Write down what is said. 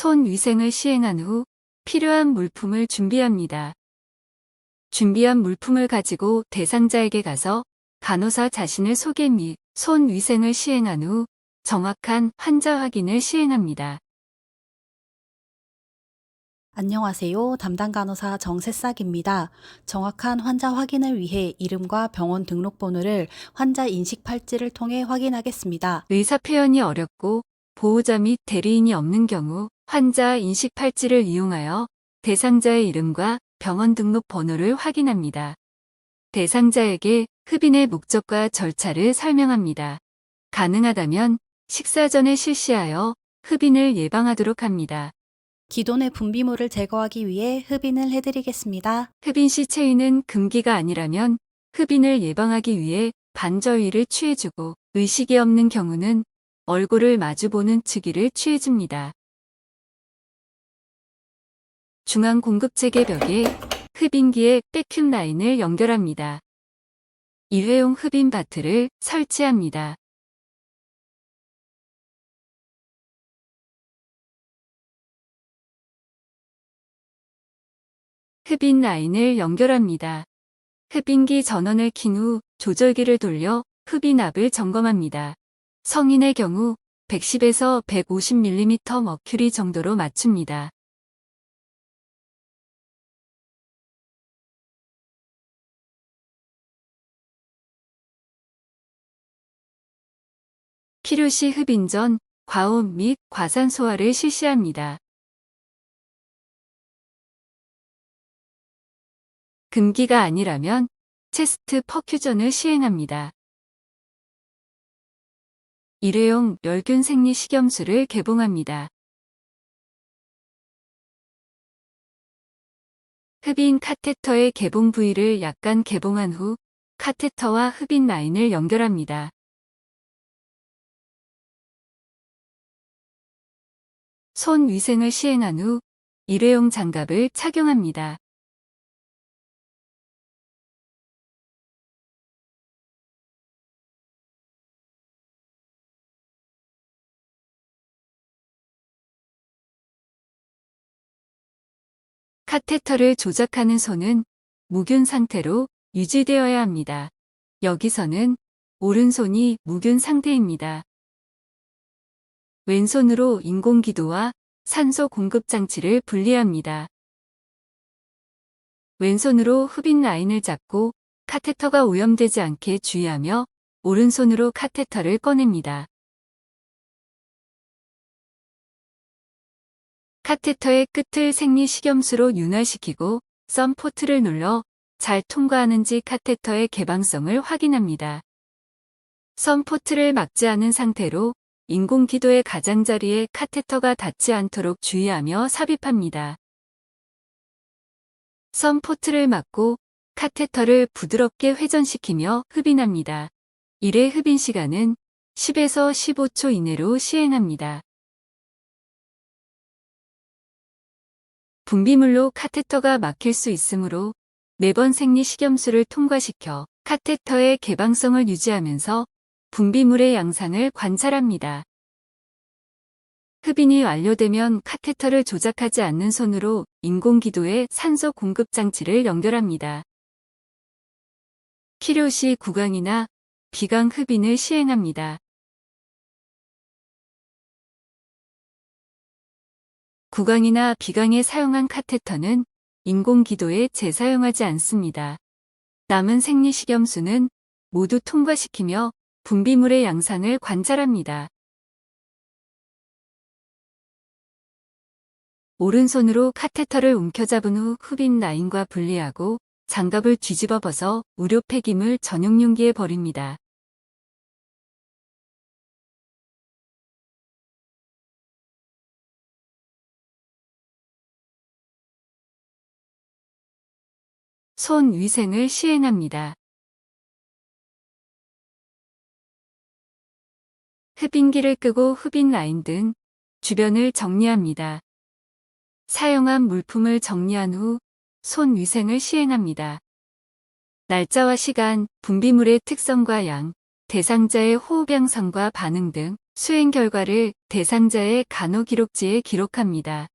손 위생을 시행한 후 필요한 물품을 준비합니다. 준비한 물품을 가지고 대상자에게 가서 간호사 자신을 소개 및 손 위생을 시행한 후 정확한 환자 확인을 시행합니다. 안녕하세요. 담당 간호사 정새싹입니다. 정확한 환자 확인을 위해 이름과 병원 등록번호를 환자 인식 팔찌를 통해 확인하겠습니다. 의사 표현이 어렵고 보호자 및 대리인이 없는 경우 환자 인식 팔찌를 이용하여 대상자의 이름과 병원 등록 번호를 확인합니다. 대상자에게 흡인의 목적과 절차를 설명합니다. 가능하다면 식사 전에 실시하여 흡인을 예방하도록 합니다. 기존의 분비물을 제거하기 위해 흡인을 해드리겠습니다. 흡인 시 체위는 금기가 아니라면 흡인을 예방하기 위해 반절위를 취해주고 의식이 없는 경우는 얼굴을 마주보는 측위를 취해줍니다. 중앙 공급체계 벽에 흡인기에 백큐 라인을 연결합니다. 일회용 흡인 바트를 설치합니다. 흡인 라인을 연결합니다. 흡인기 전원을 킨 후 조절기를 돌려 흡인압을 점검합니다. 성인의 경우 110에서 150mm 머큐리 정도로 맞춥니다. 필요시 흡인 전 과온 및 과산 소화를 실시합니다. 금기가 아니라면 체스트 퍼큐전을 시행합니다. 일회용 멸균 생리 식염수를 개봉합니다. 흡인 카테터의 개봉 부위를 약간 개봉한 후 카테터와 흡인 라인을 연결합니다. 손 위생을 시행한 후 일회용 장갑을 착용합니다. 카테터를 조작하는 손은 무균 상태로 유지되어야 합니다. 여기서는 오른손이 무균 상태입니다. 왼손으로 인공기도와 산소 공급 장치를 분리합니다. 왼손으로 흡인 라인을 잡고 카테터가 오염되지 않게 주의하며 오른손으로 카테터를 꺼냅니다. 카테터의 끝을 생리식염수로 윤활시키고 썸 포트를 눌러 잘 통과하는지 카테터의 개방성을 확인합니다. 썸 포트를 막지 않은 상태로 인공기도의 가장자리에 카테터가 닿지 않도록 주의하며 삽입합니다. 썸 포트를 막고 카테터를 부드럽게 회전시키며 흡인합니다. 1회 흡인 시간은 10에서 15초 이내로 시행합니다. 분비물로 카테터가 막힐 수 있으므로 매번 생리 식염수를 통과시켜 카테터의 개방성을 유지하면서 분비물의 양상을 관찰합니다. 흡인이 완료되면 카테터를 조작하지 않는 손으로 인공기도에 산소 공급 장치를 연결합니다. 필요시 구강이나 비강 흡인을 시행합니다. 구강이나 비강에 사용한 카테터는 인공기도에 재사용하지 않습니다. 남은 생리식염수는 모두 통과시키며 분비물의 양상을 관찰합니다. 오른손으로 카테터를 움켜잡은 후 흡인 라인과 분리하고 장갑을 뒤집어 벗어 우료 폐기물 전용 용기에 버립니다. 손 위생을 시행합니다. 흡인기를 끄고 흡인 라인 등 주변을 정리합니다. 사용한 물품을 정리한 후 손 위생을 시행합니다. 날짜와 시간, 분비물의 특성과 양, 대상자의 호흡 양상과 반응 등 수행 결과를 대상자의 간호 기록지에 기록합니다.